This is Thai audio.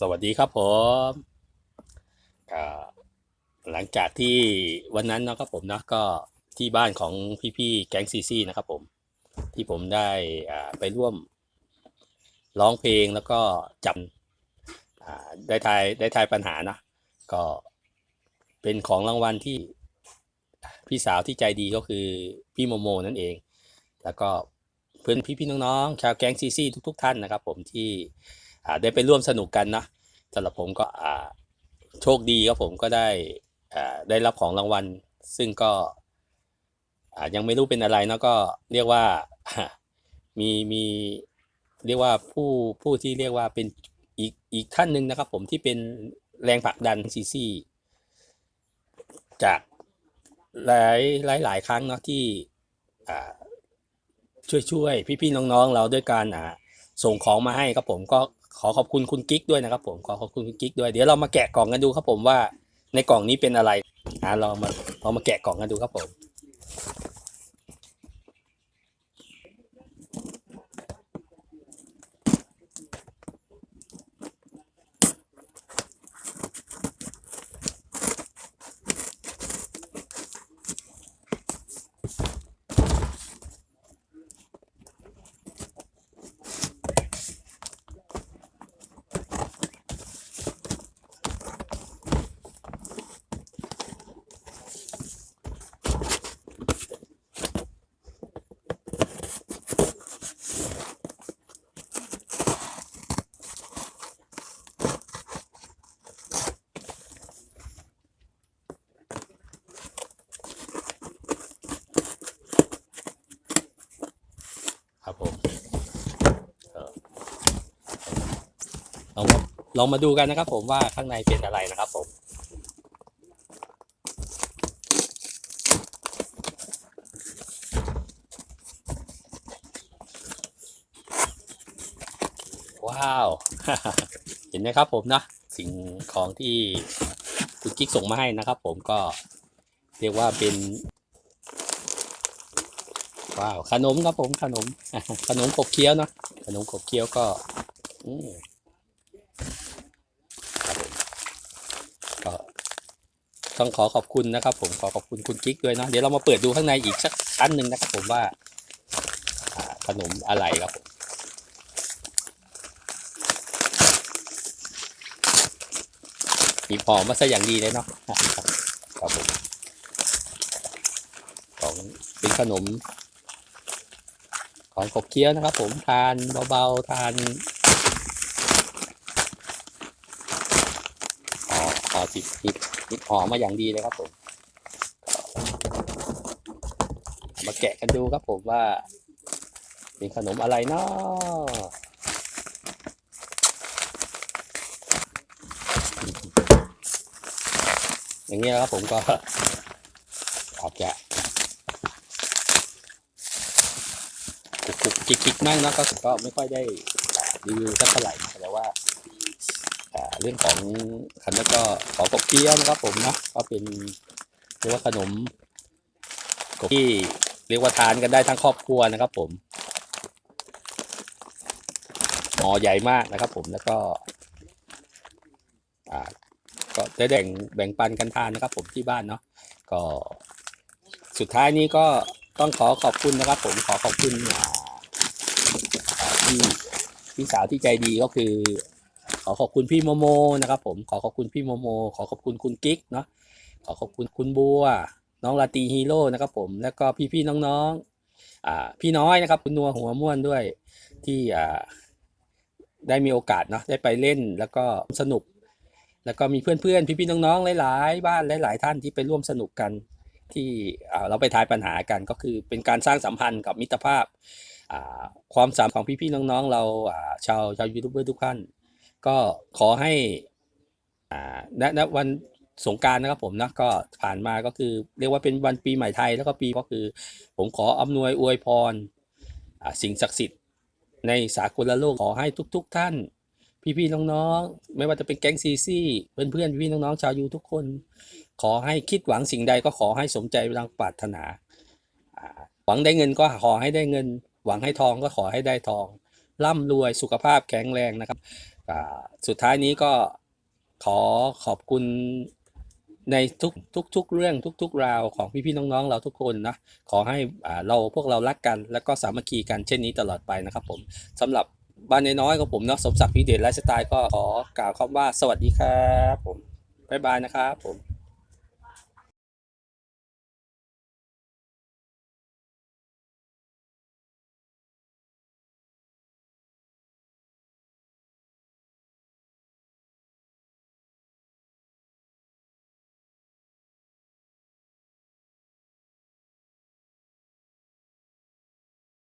สวัสดีครับผมหลังจากที่วันนั้นนะครับผมนะก็ที่บ้านของพี่ๆแก๊งซีซีนะครับผมที่ผมได้ไปร่วมร้องเพลงแล้วก็จำอ่าได้ทายได้ทายปัญหานะก็เป็นของรางวัลที่พี่สาวที่ใจดีก็คือพี่โมโมนั่นเอง แล้วก็เพื่อนพี่ๆน้องๆชาวแก๊งซีซีทุก ๆ ท่านนะครับ ผมที่ ได้ไปร่วมสนุกกันนะสำหรับผมก็อ่าโชคดีครับผมก็ได้อ่าได้รับของรางวัล ซึ่งก็อ่ายังไม่รู้เป็นอะไรเนาะก็เรียกว่ามีมีเรียกว่าผู้ผู้ที่เรียกว่าเป็นอีกอีกท่านหนึ่งนะครับ ผมที่เป็นแรงผลักดันซีซีจากหลายหลายหลายครั้งเนาะที่ช่วยช่วยพี่ๆน้องๆ เราด้วยการส่งของมาให้ครับผมก็ ขอขอบคุณคุณกิ๊กด้วยนะครับ ผมขอขอบคุณคุณกิ๊กด้วยเดี๋ยวเรามาแกะกล่องกันดูครับผมว่า ในกล่องนี้เป็นอะไรอ่าเรามาเรามาแกะกล่องกันดูครับผม ลองมาลองมาดูกันนะครับ ผมว่าข้างในเป็นอะไรนะครับ ผมว้าว เห็นไหมครับผมนะสิ่งของที่คุณกิ๊กส่งมาให้นะครับ ผมก็เรียกว่าเป็น ว้าว ขนมครับผมขนม ขนมขบเคี้ยวเนาะขนมขบเคี้ยวก็ อืมครับผมก็ ต้องขอขอบคุณนะครับผมขอขอบคุณคุณกิ๊กด้วยเนาะเดี๋ยวเรามาเปิดดูข้างในอีกสักชั้นหนึ่งนะครับผมว่าขนมอะไรครับผมมีพอมาซะอย่างดีเลยเนาะครับผมของเป็นขนม ของขบเคี้ยวนะครับผมทานเบาๆทานอ๋ออ๋อ ติดติดติดหอมมาอย่างดีเลยครับผมมาแกะกันดูครับผมว่า เป็นขนมอะไรเนาะอย่างเงี้ยครับผมก็อาจจะกุกกิกกิกมากนะก็ก็ไม่ค่อยได้รีวิวสักเท่าไหร่แต่ว่า เรื่องของขันแล้วก็ขอกบเคี้ยวนะครับผมเนาะก็เป็นเรียกว่าขนมกบที่เรียกว่าทานกันได้ทั้งครอบครัวนะครับ ผมหมอใหญ่มากนะครับ ผมแล้วก็อ่าก็ได้แบ่งแบ่งปันกันทานนะครับ ผมที่บ้านเนาะก็สุดท้ายนี้ก็ต้องขอขอบคุณนะครับ ผมขอขอบคุณอ่าอ่าพี่พี่สาวที่ใจดีก็คือ ขอขอบคุณพี่โมโมนะครับผมขอขอบคุณพี่โมโม ขอขอบคุณคุณกิ๊กเนาะขอขอบคุณคุณบัว น้องลาตีฮีโร่นะครับผมแล้วก็พี่ๆน้องๆอ่าพี่น้อยนะครับ คุณนัวหัวม่วนด้วยที่อ่าได้มีโอกาสเนาะได้ไปเล่นแล้วก็สนุก แล้วก็มีเพื่อนๆ พี่ๆน้องๆหลายๆ บ้านหลายๆท่านที่ไปร่วมสนุกกันที่เราไปทายปัญหากันก็คือเป็นการสร้างสัมพันธ์กับมิตรภาพความสามของพี่ๆน้องๆ เราชาวชาวยูทูบเบอร์ทุกท่าน ก็ขอให้อ่าณณวันสงการนะครับผมนะก็ผ่านมาก็คือ เรียกว่าเป็นวันปีใหม่ไทยแล้วก็ปีก็คือ ผมขออำนวยอวยพรสิ่งศักดิ์สิทธิ์ในสากลโลกขอให้ทุก ๆ ท่าน พี่ๆน้องๆไม่ว่าจะเป็นแก๊งซีซี่เพื่อนๆพี่ๆน้องๆชาวยูทุกคน ขอให้คิดหวังสิ่งใดก็ขอให้สมใจดังปรารถนา หวังได้เงินก็ขอให้ได้เงิน หวังให้ทองก็ขอให้ได้ทอง ร่ำรวยสุขภาพแข็งแรงนะครับ สุดท้ายนี้ก็ขอขอบคุณในทุกทุกทุกเรื่องทุกๆราวของพี่ๆน้องๆ เราทุกคนนะขอให้เราพวกเรารักกัน แล้วก็สามัคคีกันเช่นนี้ตลอดไปนะครับผมสำหรับบ้านน้อยๆของผมเนาะสมศักดิ์พีเดชไลฟ์สไตล์ก็ขอกล่าวคำว่าสวัสดีครับผมบ๊ายบายนะครับผม